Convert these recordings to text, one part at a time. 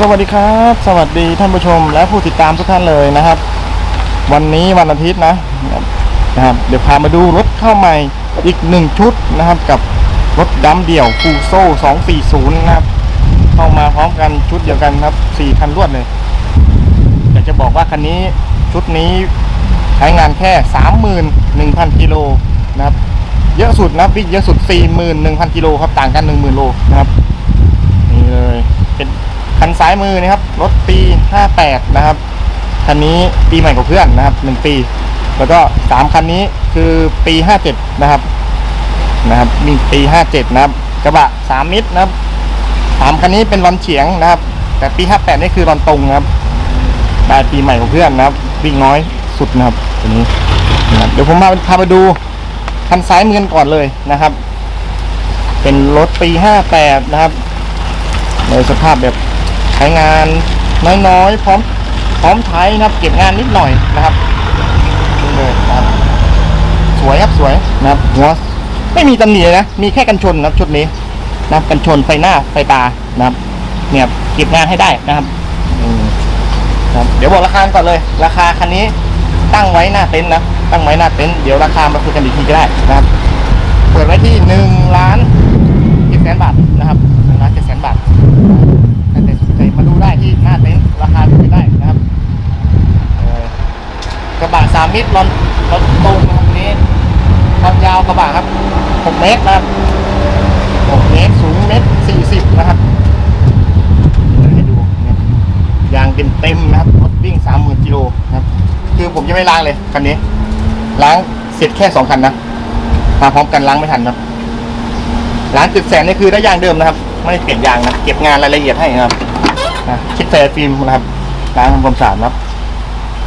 สวัสดีครับ สวัสดีท่านผู้ชมและผู้ติดตามทุกท่านเลยนะครับ วันนี้วันอาทิตย์นะนะครับเดี๋ยวพามาดูรถเข้าใหม่อีกหนึ่งชุดนะครับ กับรถดำเดี่ยวฟูโซ่240 นะครับ เข้ามาพร้อมกันชุดเดียวกันครับ4คันรวดเลยอยากจะบอกว่าคันนี้ชุดนี้ใช้งานแค่ 31,000 กิโลนะครับเยอะสุดนะวิ่งเยอะสุด 41,000 กิโลครับต่างกัน 10,000 โลนะครับนี่เลยเป็น คันซ้ายมือนะครับ รถปี 58 นะครับ คันนี้ปีใหม่กับเพื่อนนะครับ 1 ปี แล้วก็ 3 คันนี้คือปี 57 นะครับ นะครับ มีปี 57 นะครับ กระบะ 3 มิตรนะครับ 3 คันนี้เป็นรอนเฉียงนะครับ แต่ปี 58 นี่คือรอนตรงนะครับได้ปีใหม่ของเพื่อนนะครับ วิ่งน้อยสุดนะครับตัวนี้นะครับเดี๋ยวผมมาพาไปดูคันซ้ายมือกันก่อนเลยนะครับ เป็นรถปี 58 นะครับ ในสภาพแบบ ใช้งานน้อยๆพร้อมพร้อมใช้นะครับ เก็บงานนิดหน่อยนะครับนี่เลยครับ สวยครับสวยนะครับหัวไม่มีตำหนิเลยนะ มีแค่กันชนนะครับชุดนี้นะครับกันชนไฟหน้าไฟตานะครับ เนี่ยเก็บงานให้ได้นะครับครับเดี๋ยวบอกราคาก่อนเลย ราคาคันนี้ตั้งไว้หน้าเต็นท์นะตั้งไว้หน้าเต็นท์เดี๋ยวราคามาคุยกันอีกทีก็ได้นะครับ เปิดไว้ที่หนึ่งล้านเจ็ดแสนบาทนะครับหนึ่งล้านเจ็ดแสนบาท ใครสนใจมาดูได้ที่หน้าเต็นท์ราคาคุยกันได้นะครับกระบะสามมิตรรอนรอนตรงนะครับนี้ความยาวกระบะครับหกเมตรนะครับหกเมตรสูงเมตรสี่สิบนะครับให้ดูเนี่ยยางเต็มเต็มนะครับรถวิ่งสามหมื่นกิโลนะครับ คือผมยังไม่ล้างเลยคันนี้ ล้างเสร็จแค่สองคันนะมาพร้อมกันล้างไม่ทันครับล้างจุดแสนนี่คือได้ยางเดิมนะครับไม่ได้เปลี่ยนยางนะเก็บงานรายละเอียดให้นะครับนะคิดแฟร์ฟิล์มนะครับล้างทำความสะอาดนะครับ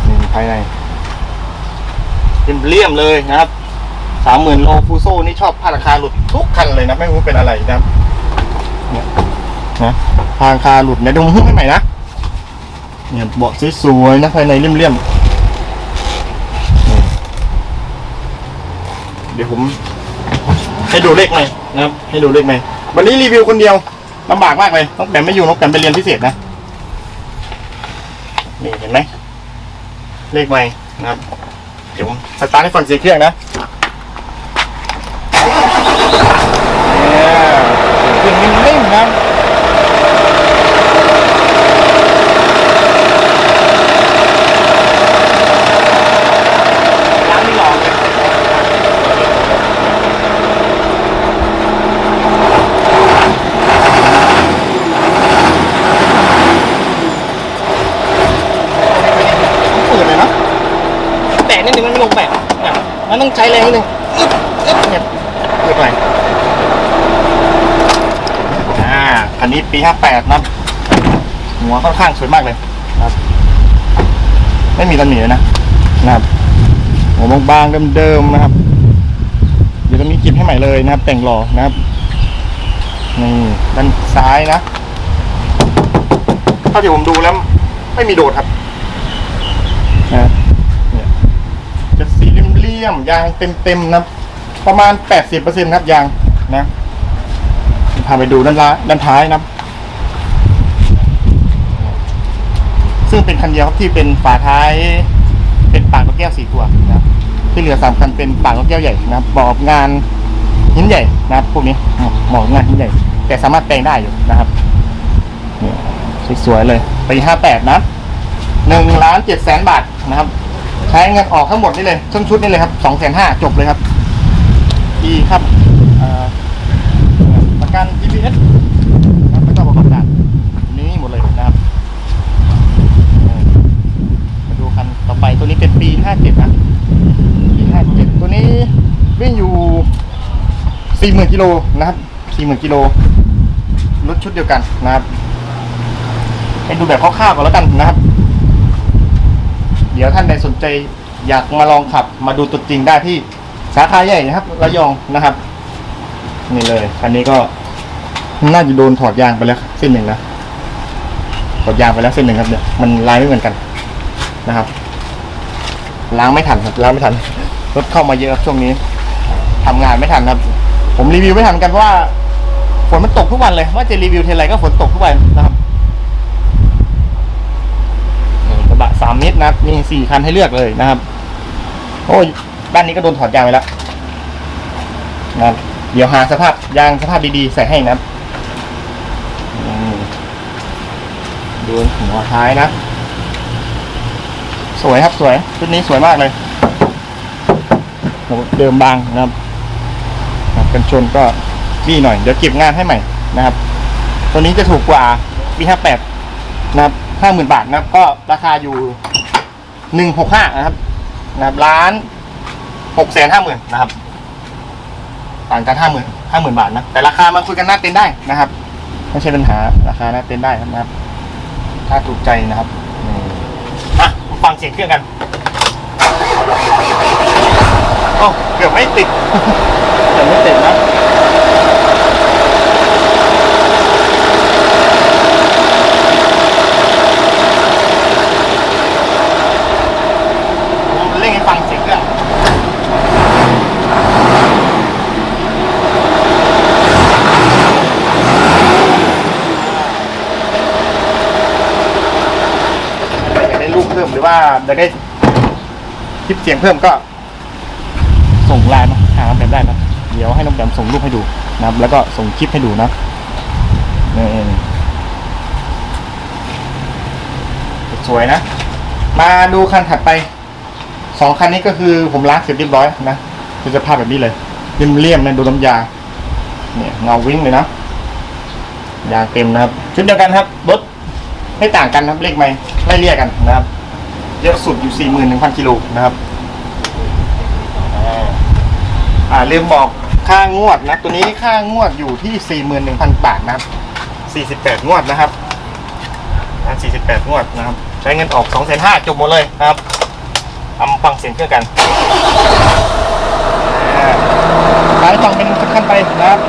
นี่ภายในเป็นเลี่ยมเลยนะครับสามหมื่นโลฟูโซ่นี่ชอบพาราคาหลุดทุกคันเลยนะไม่รู้เป็นอะไรนะเนี่ยนะพาราคาหลุดเนี่ยดูหุ้มให้ใหม่นะเนี่ยเบาะสวยๆนะภายในเลี่ยมๆเดี๋ยวผมให้ดูเลขไหน่อยนะครับ ให้ดูเลขไหน่อย วันนี้รีวิวคนเดียวลำบากมากเลยต้องแปมไม่อยู่น้องแปมไปเรียนพิเศษนะนี่เห็นไหมเลขใหม่นะครับเดี๋ยวสตาร์ทให้ฟังเสียงเครื่องนะเนี่ยเสียงนิ่มๆนะครับล้างไม่หลอกเลย เปิดเลยเนาะแตะนิดนึงมันไม่ลงแปะเนี่ยมันต้อง ใช้แรงนิดนึงอึ๊บอึ๊บเนี่ยเปิดหน่อยอ่าคันนี้ปี 58นะหัวค่อนข้างสวยมากเลยนะครับ ไม่มีตำหนิเลยนะนะครับหัวบางๆเดิมๆนะครับเดี๋ยวตรงนี้กิบให้ใหม่เลยนะครับ แต่งหล่อนะครับนี่ด้านซ้ายนะเท่าที่ผมดูแล้ว ไม่มีโดดครับ นะเนี่ยจะสีเลี่ ยมยางเต็มๆนะครับประมาณ 80%ครับยางนะพาไปดูด้านล่างด้านท้ายนะซึ่งเป็นคันเดียวครับที่เป็นฝาท้าย เป็นปากนกแก้วสี่ตัวนะครับที่เหลือสามคันเป็นปากนกแก้วใหญ่นะบเหมาะกับงานหินใหญ่นะครับพวกนี้เหมาะกับงานหินใหญ่ แต่สามารถแปลงได้อยู่นะครับสวยๆเลยปีห้าแปดนะหนึ่งล้านเจ็ดแสนบาทนะครับ ใช้เงินออกทั้งหมดนี่เลยทั้งชุดนี่เลยครับสองแสนห้าจบเลยครับดีครับประกัน GPS นะครับไม่ต้องประกอบด่านนี่หมดเลยนะครับมาดูคันต่อไปตัวนี้เป็นปีห้าเจ็ดนะปีห้าเจ็ดตัวนี้วิ่งอยู่สี่หมื่นกิโลนะครับสี่หมื่นกิโลรถชุดเดียวกันนะครับให้ดูแบบคร่าวๆก่อนแล้วกันนะครับ ดี๋ยวท่านใดสนใจอยากมาลองขับ มาดูตัวจริงได้ที่สาขาใหญ่นะครับระยองนะครับ นี่เลยคันนี้ก็น่าจะโดนถอดยางไปแล้วเส้นหนึ่งนะถอดยางไปแล้วเส้นหนึ่งครับเนี่ยมันลายไม่เหมือนกันนะครับล้างไม่ทันครับล้างไม่ทันรถเข้ามาเยอะครับช่วงนี้ทำงานไม่ทันครับ ผมรีวิวไม่ทันกันเพราะว่าฝนมันตกทุกวันเลย ว่าจะรีวิวเทไรก็ฝนตกทุกวันนะครับ สามเมตรนะมีสี่คันให้เลือกเลยนะครับ โอ้ด้านนี้ก็โดนถอดยางไปแล้วนะครับเดี๋ยวหาสภาพยางสภาพดีๆใส่ให้นะดูหัวท้ายนะ สวยครับสวยชุดนี้สวยมากเลยเดิมบางนะครับกันชนก็บี้หน่อย เดี๋ยวเก็บงานให้ใหม่นะครับ ตัวนี้จะถูกกว่า B58 นะครับ ห้าหมื่นบาทนะครับ ก็ราคาอยู่หนึ่งหกห้านะครับ นะครับล้านหกแสนห้าหมื่นนะครับต่างกันห้าหมื่นห้าหมื่นบาทนะแต่ราคามันคุยกันหน้าเต็นได้นะครับไม่ใช่ปัญหาราคาหน้าเต็นได้นะครับ ถ้าถูกใจนะครับอะฟังเสียงเครื่องกันโอ้เกือบไม่ติดเกือบไม่ติดนะ ผมเล่นให้ฟังเสียงเครื่องถ้าอยากได้ลูกเพิ่มหรือ ว่าอยากได้คลิปเสียงเพิ่มก็ ส่งไลน์มาหาน้องแบมได้นะเดี๋ยวให้น้องแบมส่งรูปให้ดูนะครับ แล้วก็ส่งคลิปให้ดูนะนี่สวยนะ มาดูคันถัดไปสองคันนี้ก็คือผมล้างเสร็จเรียบร้อยนะคือสภาพแบบนี้เลยเลี่ยมๆเลยดูน้ำยา เนี่ยเงาวิ่งเลยนะยางเต็มนะครับ ชุดเดียวกันครับรถไม่ต่างกันครับเลขไม่ไล่เลี่ยกันนะครับ เยอะสุดอยู่สี่หมื่นหนึ่งพันกิโลนะครับอ่าอ่าลืมบอกค่างวดนะ ตัวนี้ค่างวดอยู่ที่สี่หมื่นหนึ่งพันบาทนะครับสี่สิบแปดงวดนะครับสี่สิบแปดงวดนะครับ ใช้เงินออกสองแสนห้าจบหมดเลยนะครับเอามาฟังเสียงเครื่องกันอ่าขายฟังเป็นขั้นไปนะครับ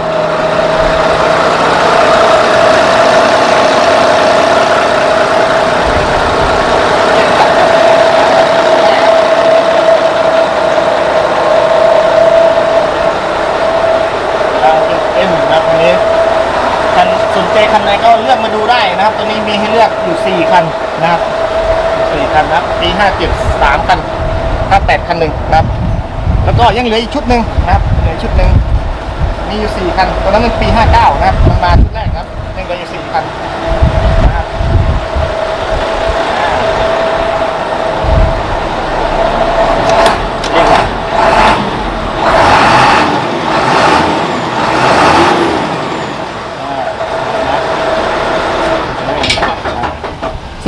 ทางเอ็มนะครับตัวนี้คันสนใจ คันไหนก็เลือกมาดูได้นะครับ ตัวนี้มีให้เลือกอยู่ 4 คันนะครับ4คันนะครับปี57 3คัน58คันหนึ่งนะครับ แล้วก็ยังเหลืออีกชุดหนึ่งนะครับเหลือชุดหนึ่งมีอยู่ 4 คันตัวนั้นเป็นปี 59 นะครับมันมาชุดแรกนะครับยังเหลืออยู่ 4 คันนะครับอ่าเรียกว่า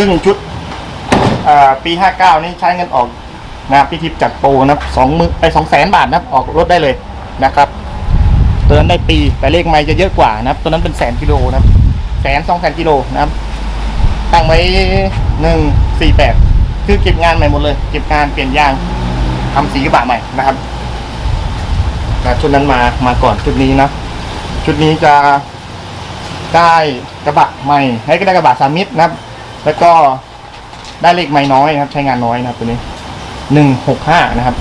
ซึ่งชุดอ่าปี 59 นี่ใช้เงินออกนะครับพี่ทิพย์จัดโปรนะครับสองมือไปสองแสนบาทนะออกรถได้เลยนะครับตัวนั้นได้ปีแต่เลขไม่จะเยอะกว่านะครับตัวนั้นเป็นแสนกิโลนะครับแสนสองแสนกิโลนะครับตั้งไว้หนึ่งสี่แปดคือเก็บงานใหม่หมดเลย เก็บงานเปลี่ยนยางทำสีกระบะใหม่นะครับนะชุดนั้นมามาก่อนชุดนี้นะ ชุดนี้จะได้กระบะใหม่ให้ก็ได้กระบะสามมิตรนะครับ แล้วก็ได้เลขไม่น้อยนะครับ ใช้งานน้อยนะครับ ตัวนี้หนึ่งหกห้านะครับ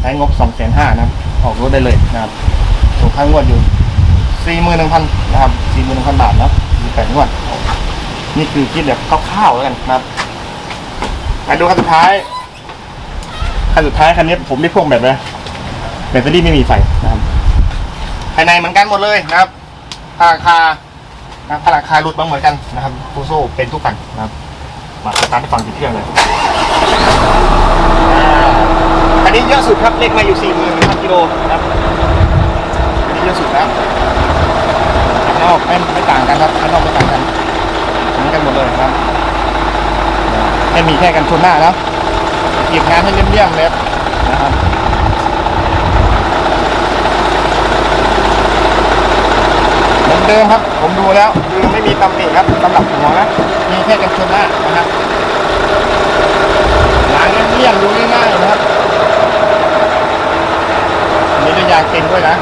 ใช้งบสองแสนห้านะครับ ออกรถได้เลยนะครับส่งค่างวดอยู่สี่หมื่นหนึ่งพันนะครับสี่หมื่นหนึ่งพันบาทนะครับสี่แปดงวด นี่คือคิดแบบคร่าวๆแล้วกันนะครับมาดูคันสุดท้ายคันสุดท้ายคันนี้ผมได้พ่วงแบบเลยแบตเตอรี่ไม่มีไฟนะครับภายในเหมือนกันหมดเลยนะครับราคา นะครับราคาหลุดมาเหมือนกันนะครับฟูโซเป็นทุกคันนะครับมาสตาร์ทให้ฟังติดเครื่องเลยอันนี้เยอะสุดครับเลขมาอยู่สี่หมื่นกิโลนะครับอันนี้เยอะสุดนะข้างนอกไม่ไม่ต่างกันครับข้างนอกไม่ต่างกันเหมือนกันหมดเลยครับแค่มีแค่กันชนหน้าแล้วเก็บงานให้เลี่ยมๆเลยนะครับ เหมื อนเดิมครับ ผมดูแล้วคือไม่มีตำหนิครับสำหรับหัวนะมีแค่กันชนหน้านะครับล้างเลี่ยงดูง่ายๆนะครับอันนี้ด้วยางเต็มด้วยนะ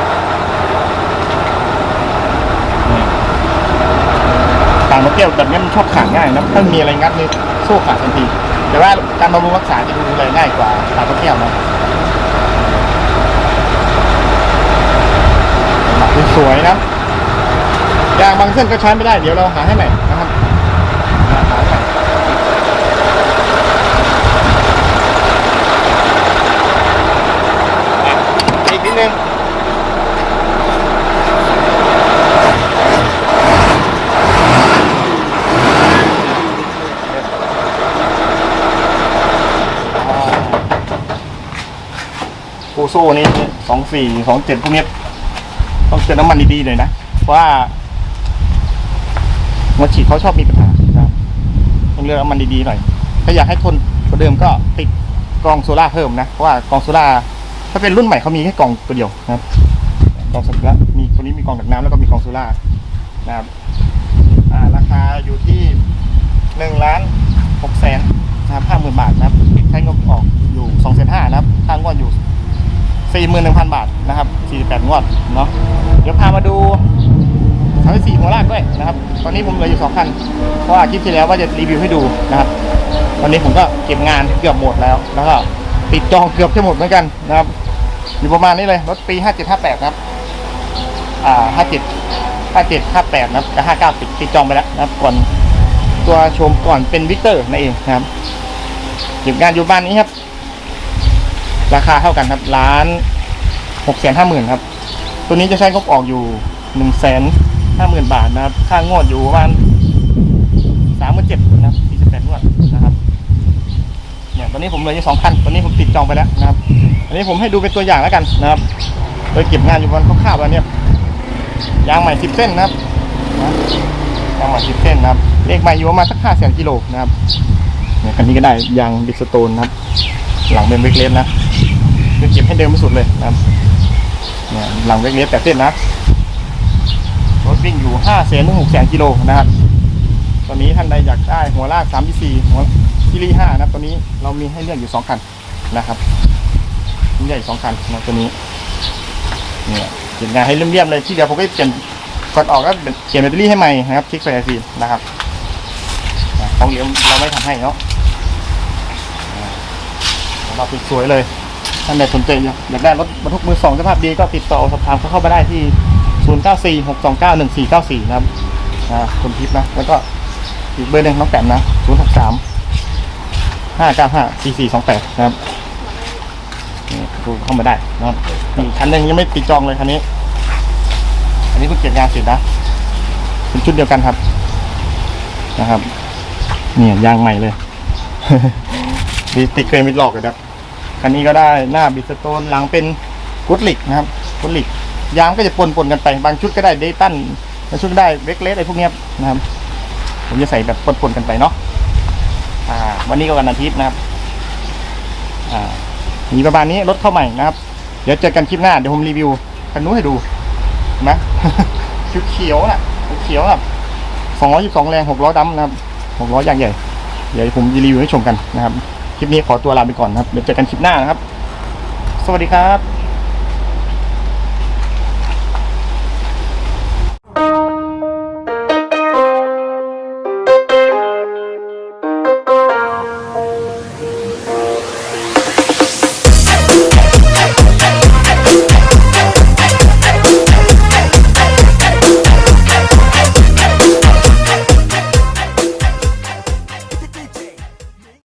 ต่างนกแก้วแบบนี้มันชอบขาดง่ายนะถ้ามีอะไรงัดนี่โซ่ขาดทันทีแต่ว่าการบำรุงรักษาจะดูแลง่ายกว่าต่างนกแก้วนะสวยนะ ยางบางเส้นก็ใช้ไม่ได้ เดี๋ยวเราหาให้ใหม่นะครับหาให้ใหม่อีกนิดนึงโกโซ่นี่สองสี่สองเจ็ดพวกนี้ต้องเติมน้ำมันดีๆเลยนะ เพราะว่า หัวฉีดเขาชอบมีปัญหานะครับต้องเลือกมันดีๆหน่อย ถ้าอยากให้ทนกว่าเดิมก็ติดกรองโซล่าเพิ่มนะ เพราะว่ากรองโซล่าถ้าเป็นรุ่นใหม่เขามีแค่กรองตัวเดียวนะครับกรองโซล่าร์มีตัวนี้มีกรองดักน้ำแล้วก็มีกรองโซล่านะครับราคาอยู่ที่หนึ่งล้านหกแสนนะครับห้าหมื่นบาทนะครับใช้งบออกอยู่สองแสนห้านะครับค่างวดอยู่สี่หมื่นหนึ่งพันบาทนะครับสี่สิบแปดงวดเนาะเดี๋ยวพามาดู สามสี่หัวลากด้วยนะครับ ตอนนี้ผมเหลืออยู่สองคัน เพราะว่าคลิปที่แล้วว่าจะรีวิวให้ดูนะครับ ตอนนี้ผมก็เก็บงานเกือบหมดแล้ว แล้วก็ติดจองเกือบจะหมดเหมือนกันนะครับ อยู่ประมาณนี้เลยรถปี 5758นะครับ อ่า 57 57 58นะครับกับ59ติดติดจองไปแล้วนะครับ ก่อนตัวชมก่อนเป็นวิกเตอร์นั่นเองนะครับ เก็บงานอยู่บ้านนี้ครับ ราคาเท่ากันครับล้านหกแสนห้าหมื่นครับ ตัวนี้จะใช้งบออกอยู่หนึ่งแสน ห้าหมื่นบาทนะครับ ค่างวดอยู่ประมาณสามหมื่นเจ็ดนะครับสี่สิบแปดงวดนะครับเนี่ยตอนนี้ผมเหลืออยู่สองคันตอนนี้ผมติดจองไปแล้วนะครับ อันนี้ผมให้ดูเป็นตัวอย่างแล้วกันนะครับโดยเก็บงานอยู่วันคร่าวๆแล้วเนี่ยยางใหม่สิบเส้นนะครับยางใหม่สิบเส้นนะครับ เลขใหม่อยู่ประมาณสักห้าแสนกิโลนะครับเนี่ยคันนี้ก็ได้ยางบิสโตนนะครับ หลังเป็นเวกเลสนะคือเก็บให้เดิมที่สุดเลยนะครับเนี่ยหลังเวกเลสแปดเส้นนะ รถวิ่งอยู่ห้าแสนถึงหกแสนกิโลนะครับ ตอนนี้ท่านใดอยากได้หัวลาก3 4หัวซิรี5นะตัวนี้เรามีให้เลือกอยู่2คันนะครับใหญ่สองคันนะตัวนี้เนี่ยเปลี่ยนงานให้เรียบๆเลยที่เดียวผมก็เปลี่ยนก่อนออกก็เปลี่ยนแบตเตอรี่ให้ใหม่นะครับคลิกใส่ไอซีนะครับของเหลวเราไม่ทำให้เนาะอ่าของเราสวยเลยท่านใดสนใจอยากอยากได้รถบรรทุกมือสองสภาพดีก็ติดต่อสอบถามเขาเข้ามาได้ที่ 094 629 1494 นะครับอ่าคุณทิพย์นะ แล้วก็อีกเบอร์หนึ่งน้องแต้มนะ 0 6 3 5 9 5 4 4 2 8 นะครับนี่โทรเข้ามาได้นะครับนี่คันหนึงยังไม่ติดจองเลยคันนี้ อันนี้เพิ่งเก็บงานเสร็จนะ เป็นชุดเดียวกันครับ นะครับเนี่ยยางใหม่เลยดีติดเคยมิดหลอกเลยครับ คันนี้ก็ได้หน้าบิสโตนหลังเป็นกุดลิกนะครับกุดลิก ยางก็จะปนๆกันไป บางชุดก็ได้เดตันบางชุดก็ได้เวกเลสอะไรพวกนี้นะครับ ผมจะใส่แบบปนๆกันไปเนาะอ่า วันนี้ก็วันอาทิตย์นะครับ อ่ามีประมาณนี้รถเข้าใหม่นะครับ เดี๋ยวเจอกันคลิปหน้าเดี๋ยวผมรีวิวคันนู้นให้ดูนไหมชุดเขียวน่ะเขียวแบบสองร้อยยี่สิบสองแรงหกล้อดำนะครับหกล้อยางใหญ่เดี๋ยวผมรีวิวให้ชมกันนะครับ คลิปนี้ขอตัวลาไปก่อนนะครับ เดี๋ยวเจอกันคลิปหน้านะครับ สวัสดีครับ